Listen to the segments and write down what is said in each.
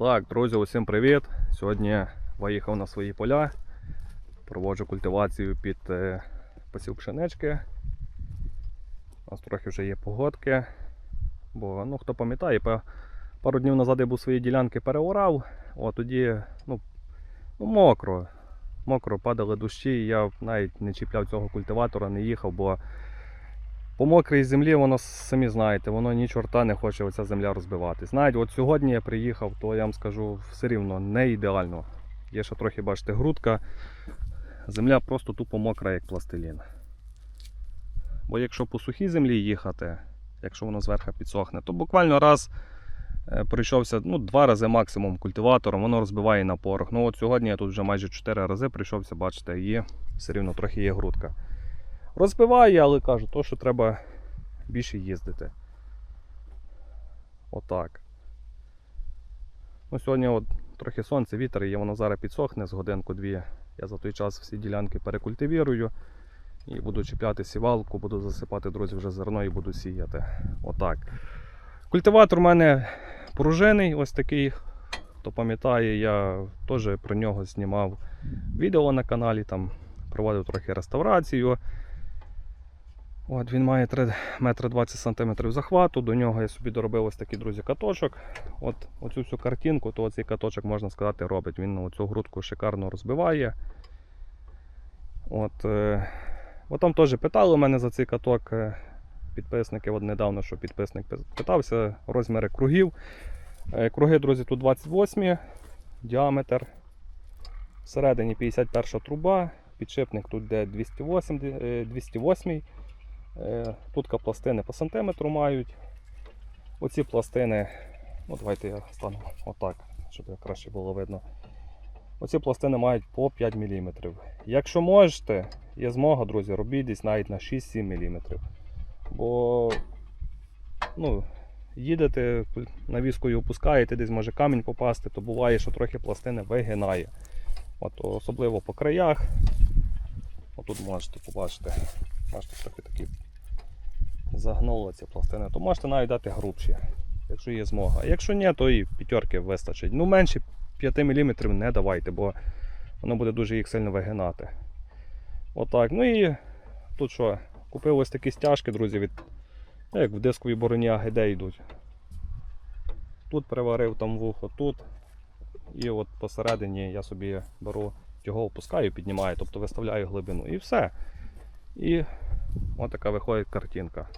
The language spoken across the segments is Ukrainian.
Так, друзі, усім привіт! Сьогодні виїхав на свої поля. Проводжу культивацію під е, посів пшенички. У нас трохи вже є погодки. Бо, ну, хто пам'ятає, пару днів назад я був свої ділянки переорав, О, тоді ну, ну, мокро. Мокро падали дощі, і я навіть не чіпляв цього культиватора, не їхав, бо по мокрій землі воно самі знаєте, воно ні чорта не хоче оця земля розбиватись. Навіть от сьогодні я приїхав, то я вам скажу все рівно не ідеально. Є ще трохи, бачите, грудка. Земля просто тупо мокра, як пластилін. Бо якщо по сухій землі їхати, якщо воно зверху підсохне, то буквально раз е, прийшовся, ну, два рази максимум культиватором, воно розбиває на порох. Ну от сьогодні я тут вже майже 4 рази прийшовся, бачите, і все рівно трохи є грудка. Розбиває, але кажу, то, що треба більше їздити. Отак. Ну, сьогодні от трохи сонце, вітер є, воно зараз підсохне з годинку-дві. Я за той час всі ділянки перекультивірую і буду чіпляти сівалку, буду засипати, друзі, вже зерно і буду сіяти. Отак. Культиватор у мене пружинний, ось такий. Хто пам'ятає, я теж про нього знімав відео на каналі, там проводив трохи реставрацію. От Він має 3 метри 20 см захвату, до нього я собі доробив ось такий, друзі, каточок. От Оцю всю картинку, то цей каточок, можна сказати, робить. Він оцю грудку шикарно розбиває. От, е, там теж питали мене за цей каток е, підписники. От недавно, що підписник питався, розміри кругів. Е, Круги, друзі, тут 28 діаметр. Всередині 51 труба, підшипник тут де 208, е, 208. Е, Тут пластини по сантиметру мають. Оці пластини, ну давайте я стану отак, щоб краще було видно. Оці пластини мають по 5 мм. Якщо можете, є змога, друзі, робіть десь навіть на 6-7 мм. Бо ну, їдете, навіскою опускаєте, десь може камінь попасти, то буває, що трохи пластини вигинає. От, особливо по краях. Отут можете побачити. Бачите, трохи такі загнуло ці пластини, то можете навіть дати грубші, якщо є змога. А якщо ні, то і п'ятерки вистачить. Ну менше 5 мм не давайте, бо воно буде дуже їх сильно вигинати. Отак. Ну і тут що, купив ось такі стяжки, друзі, від, ну, як в дисковій бороні АГД йдуть. Тут приварив там вухо, тут. І от посередині я собі беру його опускаю, піднімаю, тобто виставляю глибину. І все. І Ось така виходить картинка.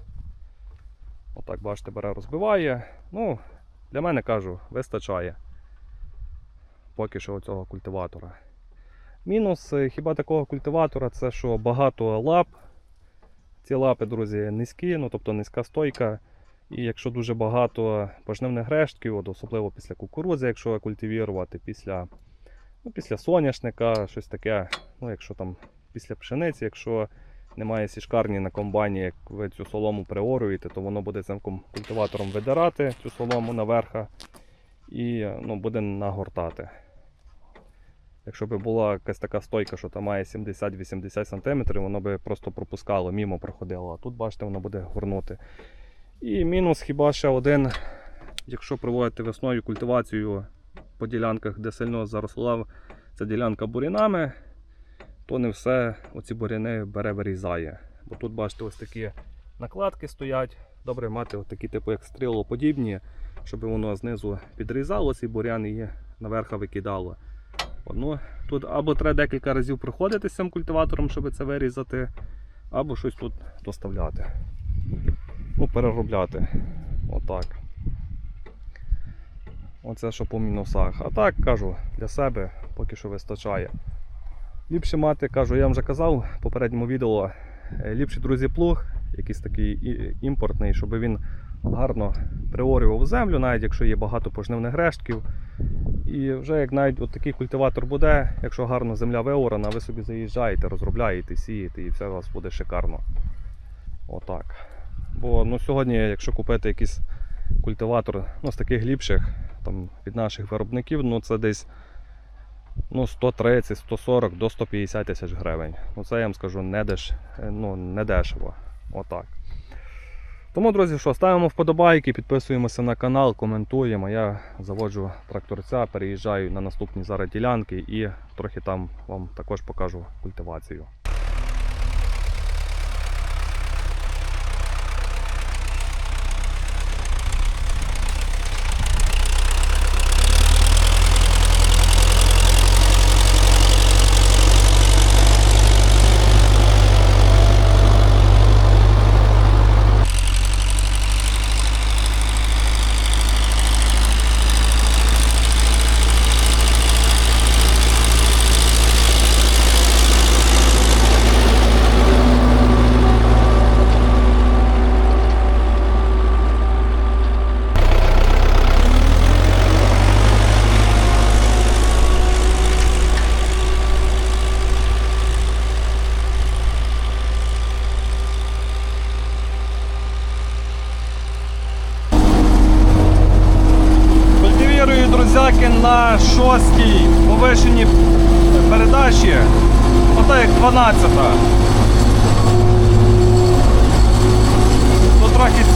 Отак, бачите, бере, розбиває. Ну, для мене кажу, вистачає. Поки що цього культиватора. Мінус е, хіба такого культиватора це що багато лап. Ці лапи, друзі, низькі, ну тобто низька стойка. І якщо дуже багато пожнивних рештків, от особливо після кукурудзи, якщо культивірувати, після, ну, після соняшника, щось таке, ну, якщо там після пшениці, якщо немає сішкарні на комбайні, як ви цю солому приорюєте, то воно буде цим культиватором видирати цю солому наверха і ну, буде нагортати. Якщо б була якась така стойка, що там має 70-80 см, воно би просто пропускало, мімо проходило. А тут, бачите, воно буде горнути. І мінус хіба ще один, якщо проводити весною культивацію по ділянках, де сильно заросла ця ділянка бурінами, то не все оці буряни бере вирізає. Бо тут, бачите, ось такі накладки стоять. Добре мати от такі типу як стрілоподібні, щоб воно знизу підрізало ці буряни і наверх викидало. Одно, тут або треба декілька разів проходити з цим культиватором, щоб це вирізати, або щось тут доставляти. Ну, переробляти. Отак. Оце що по мінусах. А так кажу, для себе поки що вистачає. Ліпше мати, кажу, я вам вже казав в попередньому відео, е, ліпший друзі плуг, якийсь такий імпортний, щоб він гарно приорював землю, навіть якщо є багато пожнивних рештків. І вже як навіть от такий культиватор буде, якщо гарно земля виорана, ви собі заїжджаєте, розробляєте, сієте і все у вас буде шикарно. Отак. Бо ну, сьогодні, якщо купити якийсь культиватор ну, з таких ліпших там, від наших виробників, ну це десь ну, 130, 140 до 150 тисяч гривень. Ну це я вам скажу не, деш, ну, не дешево. Отак. Тому, друзі, що, ставимо вподобайки, підписуємося на канал, коментуємо. Я заводжу тракторця, переїжджаю на наступні зараз ділянки і трохи там вам також покажу культивацію.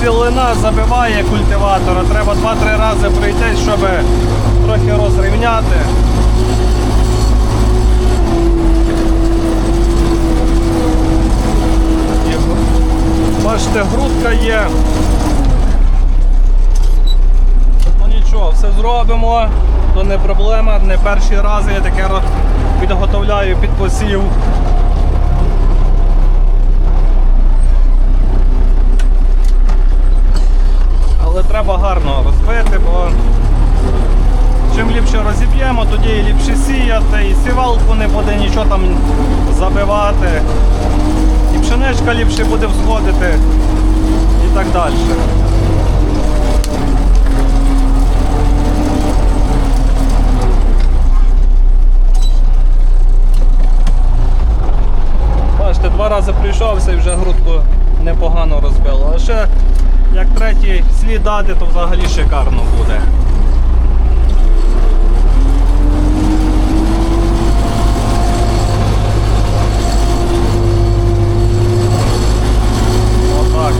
Тут забиває культиватора. Треба 2-3 рази пройти, щоб трохи розрівняти. Бачите, грудка є. Ну нічого, все зробимо, то не проблема, не перший раз я таке підготовляю під посів. Але треба гарно розбити, бо чим ліпше розіб'ємо, тоді і ліпше сіяти, і сівалку не буде нічого там забивати, і пшеничка ліпше буде всходити і так далі. Бачите, два рази прийшовся і вже грудку непогано розбило. А ще як третій слід дати, то взагалі шикарно буде. Отак.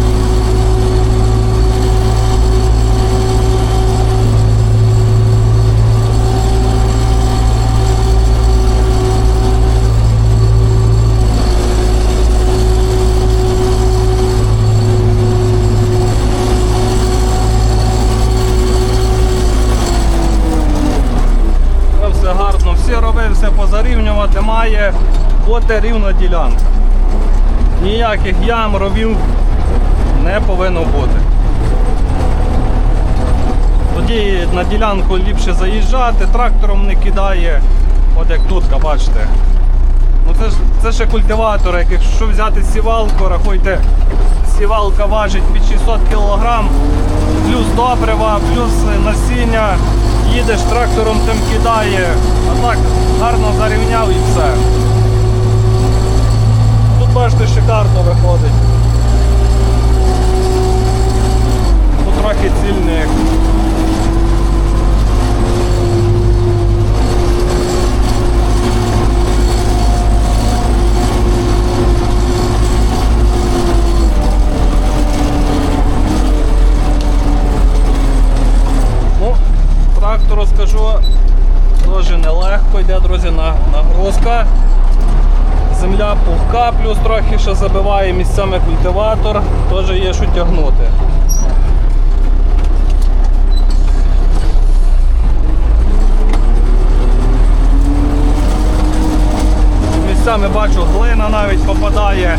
Це все гарно, всі робив, все позарівнювати, має бути рівна ділянка. Ніяких ям, ровів не повинно бути. Тоді на ділянку ліпше заїжджати, трактором не кидає, от як тут, бачите. Ну це ж це ще культиватор, якщо взяти сівалку, рахуйте, сівалка важить під 600 кг, плюс добрива, плюс насіння, їдеш трактором тим кидає, а так гарно зарівняв і все. Тут бачите, шикарно виходить. Тут трохи цільник. Ну, трактору скажу, дуже нелегко йде, друзі, на нагрузка. Земля пухка, плюс трохи ще забиває місцями культиватор, теж є що тягнути. Місцями бачу, глина навіть попадає.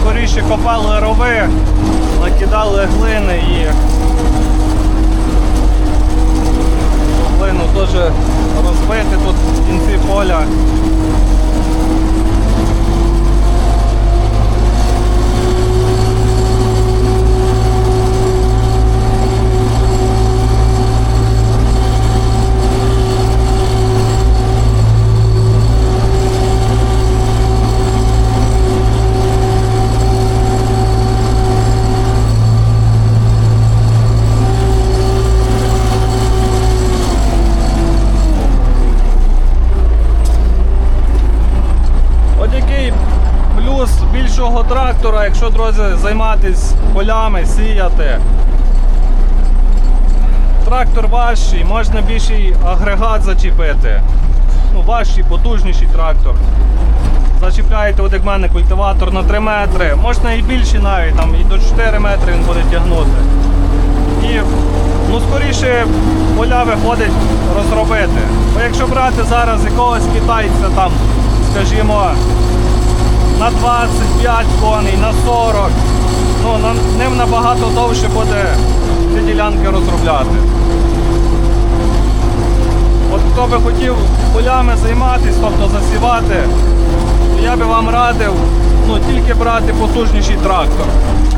Скоріше копали якщо, друзі, займатися полями, сіяти. Трактор важчий, можна більший агрегат зачепити. Ну, важчий, потужніший трактор. Зачіпляєте, от як в мене культиватор на 3 метри, можна і більший навіть, там і до 4 метри він буде тягнути. І ну, скоріше поля виходить розробити. Бо якщо брати зараз якогось китайця, там, скажімо, на 25 коней, на 40, ну, ним набагато довше буде ці ділянки розробляти. От хто би хотів полями займатися, тобто засівати, то я би вам радив ну, тільки брати потужніший трактор.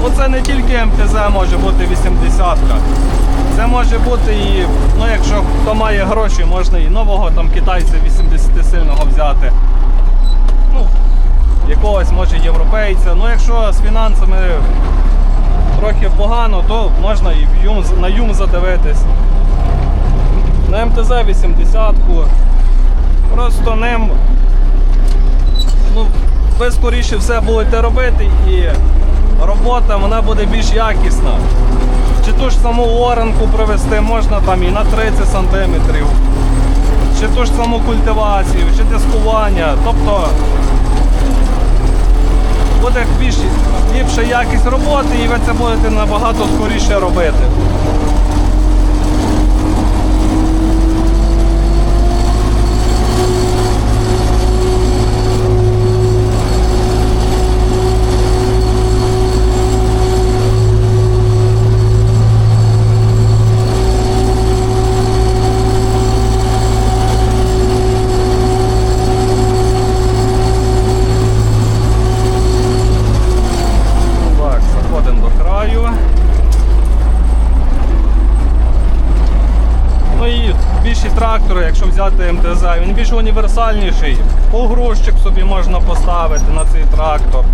Оце не тільки МТЗ може бути 80-ка. Це може бути і, ну якщо хто має гроші, можна і нового там китайця 80-сильного взяти. Якогось може європейця. Ну якщо з фінансами трохи погано, то можна і юм, на юм задивитись. На МТЗ 80-ку. Просто ним ну, ви скоріше все будете робити і робота вона буде більш якісна. Чи ту ж саму оранку провести можна там і на 30 см, чи ту ж саму культивацію, чи дискування. Тобто буде більш ліпша якість роботи і ви це будете набагато скоріше робити. Так, заходимо до краю. Ну і більші трактори, якщо взяти МТЗ, він більш універсальніший. Погрузчик собі можна поставити на цей трактор.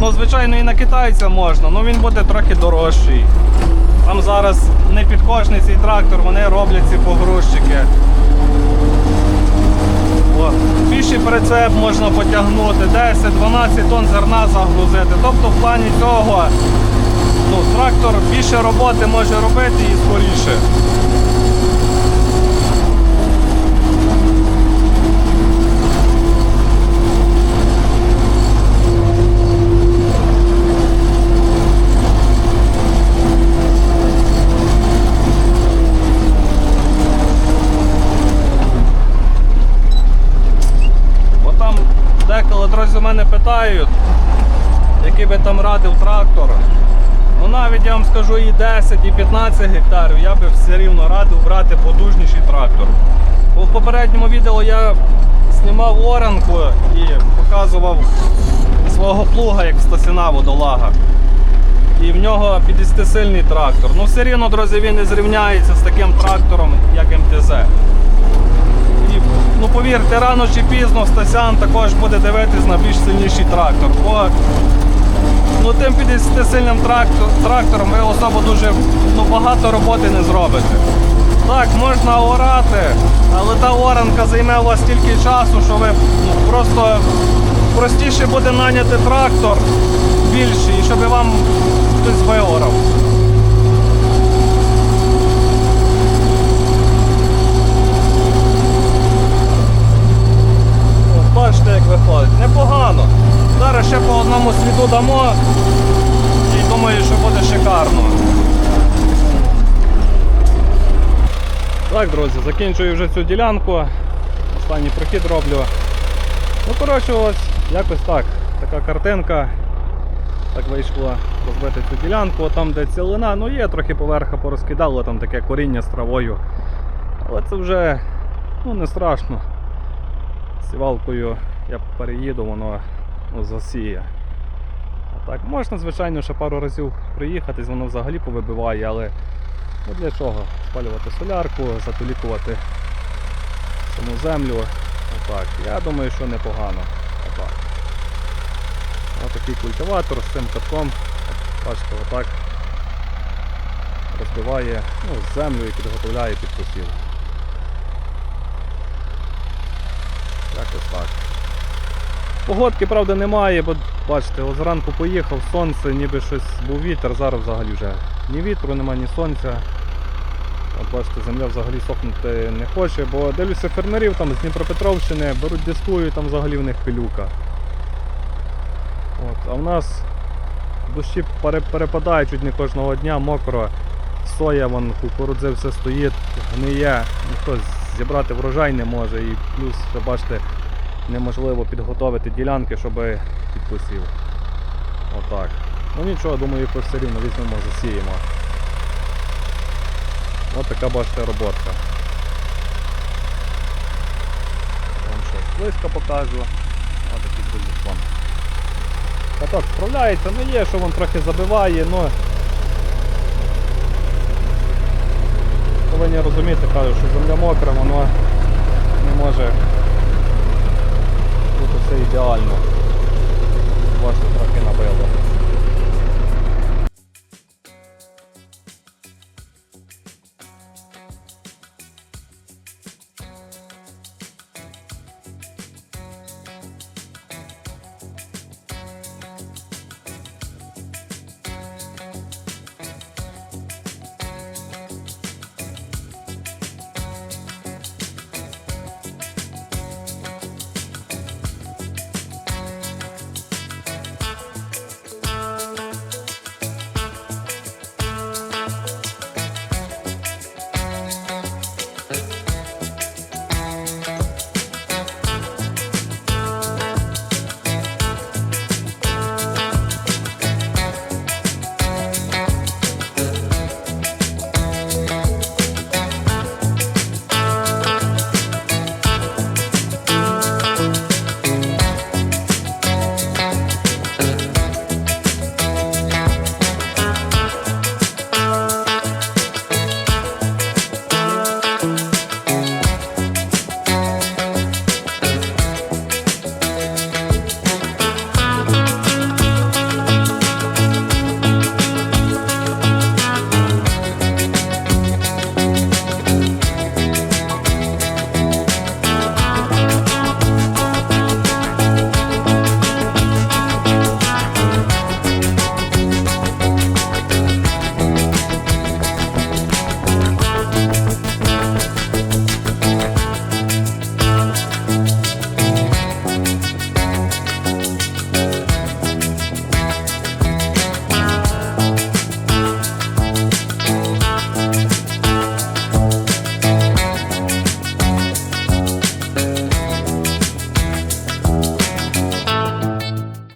Ну, звичайно, і на китайця можна, але він буде трохи дорожчий. Там зараз не під кожний цей трактор, вони роблять ці погрузчики. О, більший прицеп можна потягнути, 10-12 тонн зерна загрузити. Тобто в плані цього ну, трактор більше роботи може робити і скоріше. Бо там деколи друзі мене питають, який би там радив трактор. Ну навіть я вам скажу і 10, і 15 гектарів, я би все рівно радив брати потужніший трактор. Бо в попередньому відео я знімав оранку і показував свого плуга як стасіна водолага. І в нього 50-сильний трактор. Ну все рівно, друзі, він не зрівняється з таким трактором, як МТЗ. Ну повірте, рано чи пізно Стасян також буде дивитись на більш сильніший трактор. Бо ну, тим 50-сильним трактор, трактором ви особо дуже ну, багато роботи не зробите. Так, можна орати, але та оранка займе у вас стільки часу, що ви ну, просто простіше буде наняти трактор більший, і щоб вам хтось виорав. От бачите, як виходить. Непогано. Зараз ще по одному сліду дамо і думаю, що буде шикарно. Так, друзі, закінчую вже цю ділянку. Останній прохід роблю. Ну, коротше, ось якось так. Така картинка. Так вийшло розбити цю ділянку. Там, де цілина, ну є трохи поверха порозкидало, там таке коріння з травою. Але це вже ну, не страшно. Сівалкою я переїду, воно ну, засіє. А так, можна, звичайно, ще пару разів приїхатись, воно взагалі повибиває, але ну, для чого? Спалювати солярку, затолікувати саму землю. Отак. Я думаю, що непогано. Отак. Отакий культиватор з цим катком. Бачите, отак розбиває ну, землю і підготовляє під посів. Якось так. Погодки, правда, немає, бо бачите, от зранку поїхав, сонце, ніби щось був вітер, зараз взагалі вже ні вітру, нема, ні сонця. От бачите, земля взагалі сохнути не хоче, бо дивлюся фермерів там з Дніпропетровщини, беруть дискую, там взагалі в них пилюка. От, а в нас дощі пере- перепадають чуть не кожного дня, мокро, соя, вон, кукурудзи все стоїть, гниє, ніхто зібрати врожай не може і плюс, що бачите, неможливо підготовити ділянки, щоб під посів. Отак. Ну нічого, думаю, якось все рівно візьмемо, засіємо. Ось така бачите роботка. Вам щось близько покажу. Ось такий друзі фон. Каток справляється, ну є, що він трохи забиває, але повинні розуміти, кажу, що земля мокра, воно не може все ідеально. Важко трохи набило.